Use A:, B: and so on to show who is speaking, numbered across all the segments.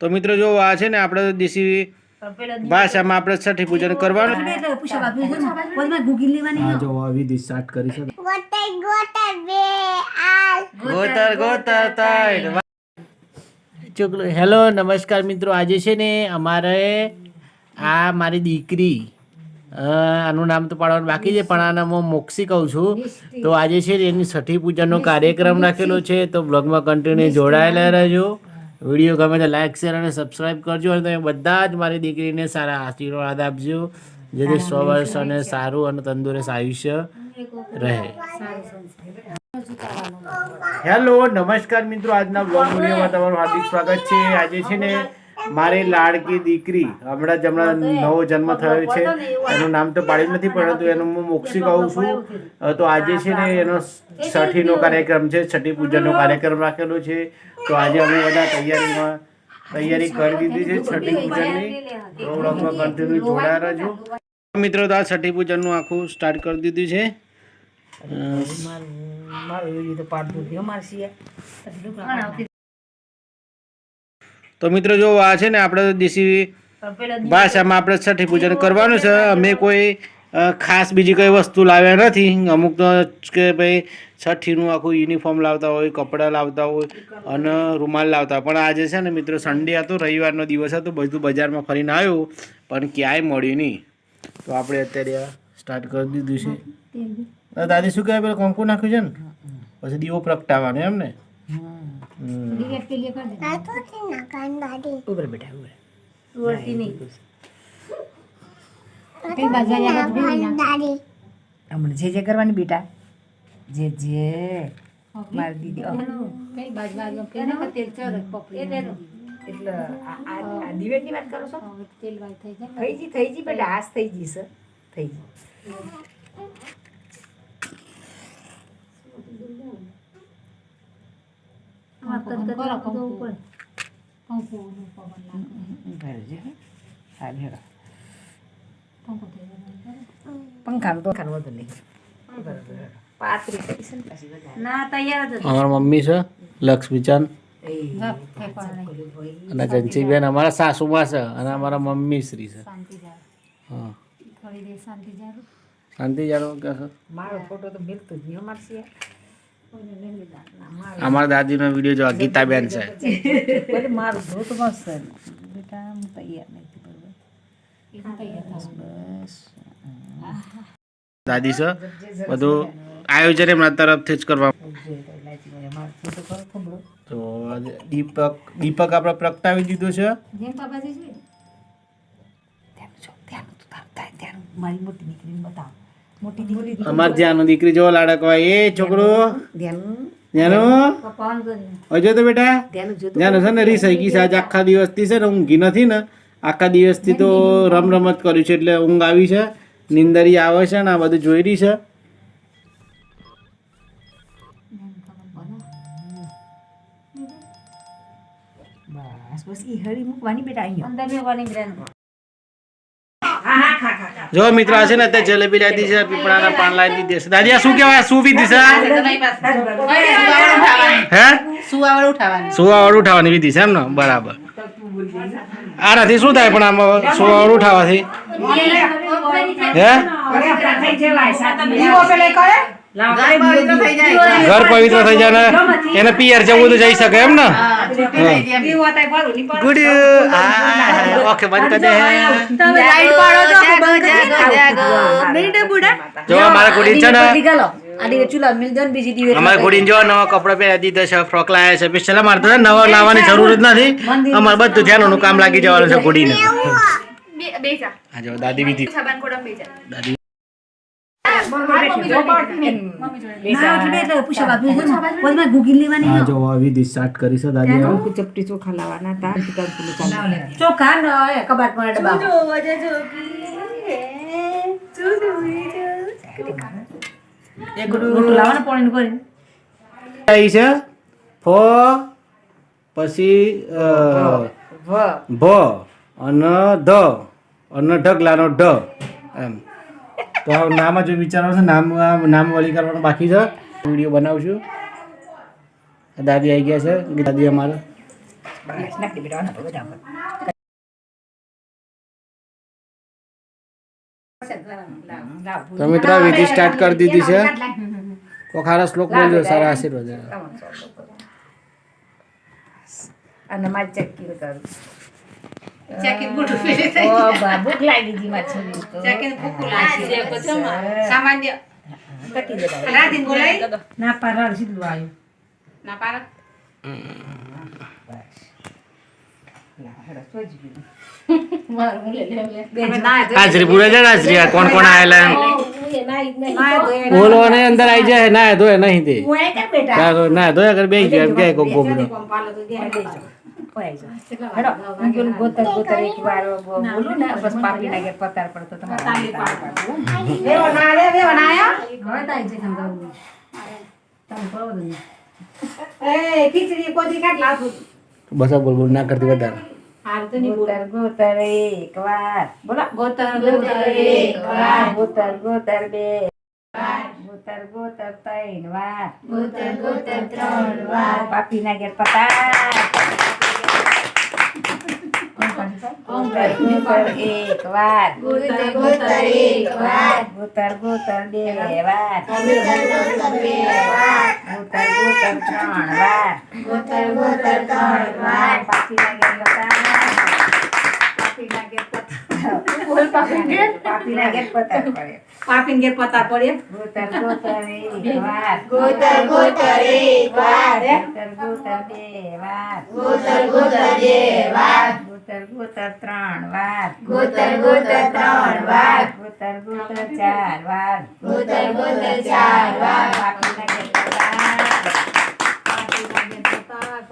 A: તો મિત્રો જો આ છે ને આપણે દેશી ભાષામાં આપણે છઠ્ઠી પૂજન કરવાનું. હા જો આ વિધિ સ્ટાર્ટ કરી છે. ગોતર ગોતર તાઈડ ચોકલો હેલો નમસ્કાર મિત્રો. આજે છે ને અમારે આ મારી દીકરી આનું નામ તો પાડવાનું બાકી છે પણ આના હું મોક્ષી કહું છું. તો આજે છે ને એની છઠ્ઠી પૂજાનો કાર્યક્રમ રાખેલો છે તો બ્લોગમાં કન્ટિન્યુ જોડાયેલા રહેજો. વીડિયો ગમે તો લાઈક શેર અને સબસ્ક્રાઈબ કરજો અને તમે બધા જ મારી દીકરીને સારા આશીર્વાદ આપજો. જેથી સો વર્ષ અને સારું અને તંદુરસ્ત આયુષ્ય રહે. હેલો નમસ્કાર મિત્રો. આજના બ્લોગ વિડીયોમાં તમારું હાર્દિક સ્વાગત છે. આજે છે ને મારી લાડકી દીકરી હમણાં જ હમણાં નવો જન્મ થયો છે. એનું નામ તો પાડી નથી પરંતુ એનું હું મોક્ષી કહું છું. તો આજે છે ને એનો છઠ્ઠીનો કાર્યક્રમ છે છઠ્ઠી પૂજાનો કાર્યક્રમ રાખેલો છે. તો આજે અમે બધા તૈયારીમાં તૈયારી કરી દીધી છે છઠ્ઠી પૂજનની પ્રોગ્રામમાં કન્ટિન્યુ જોડાયા રહેજો. મિત્રો તો આ છઠ્ઠી પૂજનનું આખું સ્ટાર્ટ કરી દીધું છે. તો મિત્રો જો આ છે ને આપણે દેશી ભાષામાં આપણે છઠ્ઠી પૂજન કરવાનું છે. અમે કોઈ ખાસ બીજી કઈ વસ્તુ લાવ્યા નથી. અમુક તો કે ભાઈ છઠ્ઠીનું આખું યુનિફોર્મ લાવતા હોય કપડાં લાવતા હોય અને રૂમાલ લાવતા પણ આજે છે ને મિત્રો સન્ડે હતો રવિવારનો દિવસ હતો બધું બજારમાં ફરીને આવ્યું પણ ક્યાંય મળ્યું નહીં. તો આપણે અત્યારે સ્ટાર્ટ કરી દીધું છે. દાદી શું કહેવાય પેલું કંકુ નાખ્યું છે ને? પછી દીવો પ્રગટાવવાનો એમ ને? હમ.
B: હમણાં જે જે કરવાની બેટા જે જે. મારી દીદી એટલે આ- આ આ દિવેટની વાત કરો છો? થઈ જી થઈ જી બેટા આસ થઈ જી સર. થઈ જી ભરજે હે. હાલ હેડો. પંખાનું તો ખાનું વધુ નહીં બરાબર હેડો. પાતળી કરી છે ને પાછી વધારે.
A: અમારા મમ્મી છે લક્ષ્મીચંદ.
B: એ
A: અને જંચીબેન અમારા સાસુમાં છે અને અમારા મમ્મી શ્રી છે. હા. શાંતિ જાણો કે
B: મારો ફોટો તો મિલતો જ નહીં અમારે સિવાય.
A: અમારા દાદીનો વીડિયો જો ગીતાબેન છે.
B: મારું જો મસ્ત બેટા હું તૈયાર નથી બસ.
A: દાદી છે બધું આયોજન એમના તરફથી જ કરવા.
B: તો
A: દીપક દીપક આપણે પ્રગટાવી દીધો છે.
B: મારી મોટી દીકરીને બતાવો. મોટી દીકરી
A: અમાર લાડક દીકરી જેવો લાડકવાય એ છોકરો.
B: ધ્યાન
A: તો બેટા.
B: ધ્યાન
A: છે ને રીસ ગઈ છે. આજે આખા દિવસથી છે ને ઊંઘી નથી ને. આખા દિવસથી તો રમ રમત કર્યું છે એટલે ઊંઘ આવી છે. નિંદરી આવે છે ને આ બધું જોઈ રહી છે.
B: બસ બસ ઈ હળી મૂકવાની બેટા અહીંયા.
A: જો મિત્રો હશે છે ને અત્યારે જલેબી લાવી છે પીપળાના પાન લાવી દીધી છે. દાદી આ શું કહેવાય? શું વિધિ છે? હે? સુવાવાળું ઉઠાવવાની વિધિ છે એમ ને બરાબર. આનાથી શું થાય પણ આમાં સુવાવાળું ઉઠાવવાથી હે? ઘર પવિત્ર થઈ જાય. ને એને પિયર જવું તો જઈ શકે એમ ને? ગુડ ઓકે બંધ કરી દે. જો અમારા ગુડી છે ને અમારે ગુડીને જો નવા કપડા પહેરી દીધા છે ફ્રોક લાયા છે પછી મારે તો નવા લાવવાની જરૂર જ નથી. અમારે બધું ધ્યાનનું કામ લાગી જવાનું છે ગુડીને હા જો દાદી જો. આ વિધિ સ્ટાર્ટ કરી છે દાદી
B: ચપટી ચોખા લાવવાના હતા.
C: ચોખા ન કબાટમાં ડબ્બા લાવવાના પાણી કરીને
A: આવી છે. ફો પછી ભ અને ધ. અને ઢગલાનો ઢ. એમ. તો નામ જ વિચારવાનું છે. નામ નામ વળી કરવાનું બાકી છે. વીડિયો બનાવશું. દાદી આવી ગયા છે. દાદી અમારે. તો મિત્રો, વિધિ સ્ટાર્ટ કરી દીધી છે. કોખારા શ્લોક બોલજો, સારા આશીર્વાદ.
B: અને મારી ચક્કી કરું ભૂખ લાગી ગઈ તો.
C: લાગશે. સામાન્ય.
B: કટી દે બાઈ.
C: રાધીને
B: ના પારા સીધું આવ્યું.
C: ના પારા.
A: હાજરી પૂરે છે હાજરી? કોણ કોણ આયેલા. બોલો ને અંદર આવી જાય ના ધોય નહીં દે
B: હું અહીં કેમ બેટા
A: તારો ના ધોયા કર બેસી ગયો કે કોક ગોબડો
B: ગોતર ગોતર એક વાર બોલું ને બસ પાપી લાગે પતાર પડતો તમારે.
A: બસ આ બોલ બોલ ના કરતી વધારે.
B: ગોતર ગોતર એક વાર. બોલો.
C: ગોતર ગોતર એક વાર.
B: ગોતર ગોતર બે ગોતર ગોતર ત્રણ વાર.
C: ગોતર ગોતર ત્રણ વાર.
B: પાપી ના ઘેર પતાર ગોતર એક વાર
C: ગોતર એક વાર.
B: બે વાર ત્રણ વાર
C: ત્રણ વાર. પાપીને ઘેર પતાર પડે.
B: ગોતર ગોતર એક વાર
C: ગોતર ગોતર એક વાર.
B: ગોતર ગોતર બે વાર
C: ગોતર ગોતર બે વાર.
B: ગોતર ગોતર ત્રણ વાર
C: ગોતર ગોતર ત્રણ વાર.
B: ગોતર ગોતર ચાર વાર
C: ગોતર ગોતર ચાર વાર.
B: પાપીના ઘેર પતાર.
C: પાપીના ઘેર પતાર.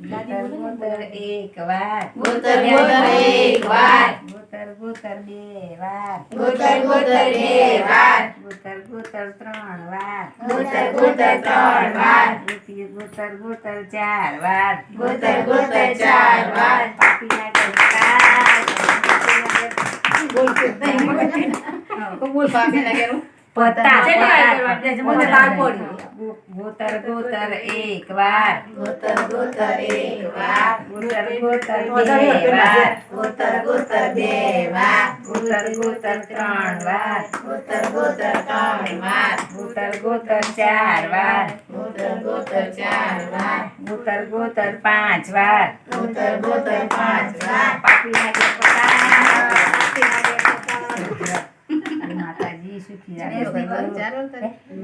B: ગોતર ગોતર એક વાર
C: ગોતર ગોતર એક વાર.
B: ગોતર ગોતર બે વાર
C: ગોતર ગોતર બે વાર.
B: ગોતર ગોતર ત્રણ વાર
C: ગોતર ગોતર ત્રણ વાર.
B: ગોતી- ગોતર ગોતર ચાર વાર
C: ગોતર ગોતર ચાર વાર. બોલ પાપીના ઘેર
B: પતાર,
C: છે ને
B: પતાર.
C: આ કરવા દે છે, મને તાર પડી.
B: ગો- ગોતર ગોતર એક વાર
C: ગોતર ગોતર એક વાર.
B: ગોતર ગોતર
C: ગોતર
B: બે વાર
C: ગોતર ગોતર બે વાર.
B: ગોતર ગોતર ત્રણ વાર
C: ગોતર ગોતર ત્રણ વાર.
B: ગોતર ગોતર ચાર વાર
C: ગોતર ગોતર ચાર વાર.
B: ગોતર ગોતર પાંચ વાર
C: ગોતર ગોતર પાંચ વાર.
B: બેસની.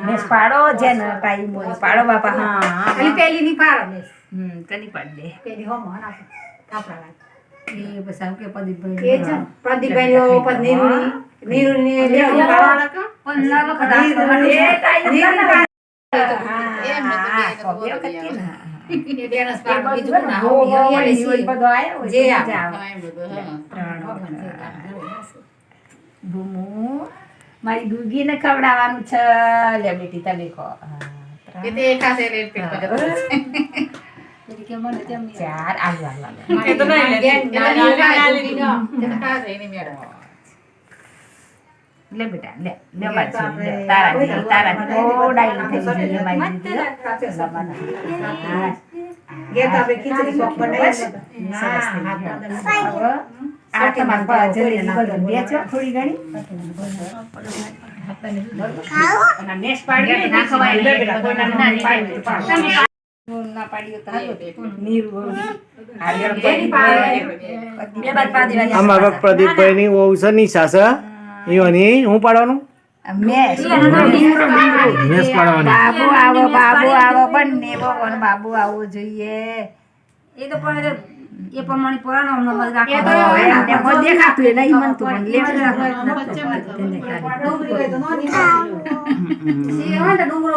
C: બેસ
B: પાડો જેને ટાઈમ હોય પાડો બાપા હા હા,
C: પેલી ની પાડો બેસ.
B: હમ કની પાડ દે
C: પેલી હો મોહન આપો. થાપડા લાગે.
B: એ પછી આમ કે
C: એ છે. પ્રદીપભાઈ નો પછી નીરુની. નીરુની લેવાની પાડો. નીરુની પાડો.
B: હા ખોબીઓ
C: એ બેનસ પાડો.
B: એ
C: બીજું ના
B: હો. હો,
C: જે
B: મારી દુગીને ખવડાવવાનું છે. લે બેટી તમે ખો. હા, ત્રણ,
C: એ તે ખાસે રે પેટ પર જતો.
B: ચાર આલુ આલુ આલુ
C: એ તો નહીં લે. એ તો નહીં ખાય, દૂધી નો. એ તો ખાશે એની મેળે.
B: લે બેટા લે લે બાજી તારા તારા થઈ ગઈ મારી
C: ખીચડી સોપ
B: સરસ આ તમારે પાસે બધું બેચો થોડી ઘણી. અને નેસ પાડી ના ખવાય. લે ના ના પાડી પાડી ના પાડી તો હાલો નીરુ આગળ
C: એની પાડે.
B: બે બાદ પાડી દેવાની.
A: અમારા પ્રદીપભાઈ ની વહુ છે નિશા છે ઈવાની હું પાડવાનું.
B: બાબુ આવો બાબુ આવો બંને ભગવાન બાબુ આવવો જોઈએ.
C: એ તો પણ એ પ્રમાણે પુરાણો બધું રાખો.
B: એ તો એમને કોઈ દેખાતું એ નહીં મનતું પણ લે
C: ડુંગરો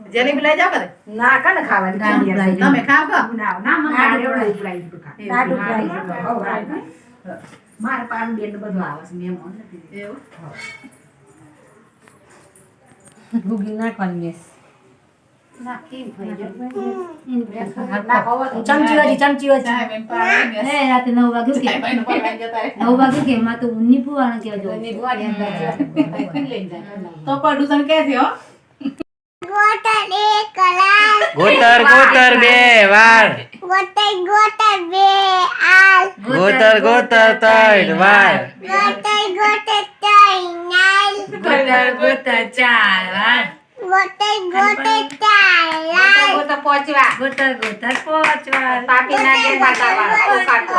C: આ છોડતી જો
B: લે આપી.
C: જલેબી લઈ જાવ કરે
B: ના કને ખાવાની.
C: તમે ખાવ કો
B: ના ના મને. હો, રાઈ. મારે પાડું બેન બધું આવે છે નથી
C: એવું?
D: મેસ. વાગ્યું કે નવ વાગ્યું ગોતર બે વાર ગોતર ગોતર બે આલ.
C: ગોતર ગોતર કે વાર
A: ગોતર ગોતર બે નાલ ગોતર ગોતર ચાર વાર
D: ગોતર ગોતર ચાર લાલ.
B: ગોતર પોચવા.
D: ગોતર ગોતર પાંચ વાર
B: પાપી નાખે માતા વાળા. કાકો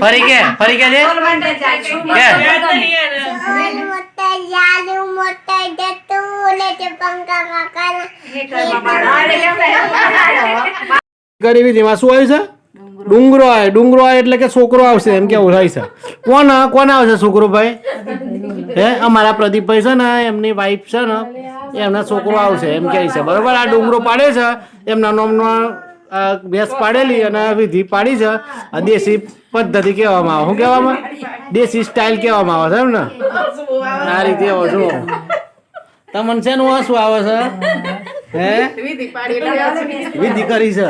A: ફરી કે? ફરી કે છે? ગરીબી શું આવ્યું છે? ડુંગરો આવે. ડુંગરો આવે એટલે કે છોકરો આવશે એમ કેવું થાય છે? કોણ કોણ આવશે છોકરો ભાઈ હે? અમારા પ્રદીપભાઈ છે ને એમની વાઈફ છે ને એમના છોકરો આવશે એમ કહે છે. બરોબર? આ ડુંગરો પાડે છે એમના નામનો ભેંસ પાડેલી અને વિધિ પાડી છે. આ દેશી પદ્ધતિ કહેવામાં આવે. શું કહેવામાં દેશી સ્ટાઇલ કહેવામાં આવે છે એમ ને? આ રીતે આવો છો તમને છે ને હસવું આવે છે? હે?
C: વિધિ
A: કરી છે.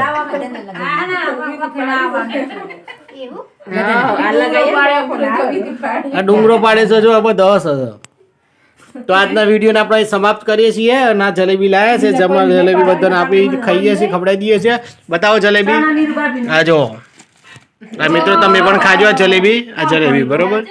A: આ ડુંગરો પાડે છે જો બધો હસ હશે તો આજના વિડીયોને આપણે સમાપ્ત કરીએ છીએ અને આ જલેબી લાયા છે જમવા જલેબી બધાને આપી ખાઈએ છીએ ખવડાવી દઈએ છીએ. બતાવો જલેબી. હા જો. આ મિત્રો તમે પણ ખાજો આ જલેબી. આ જલેબી બરોબર?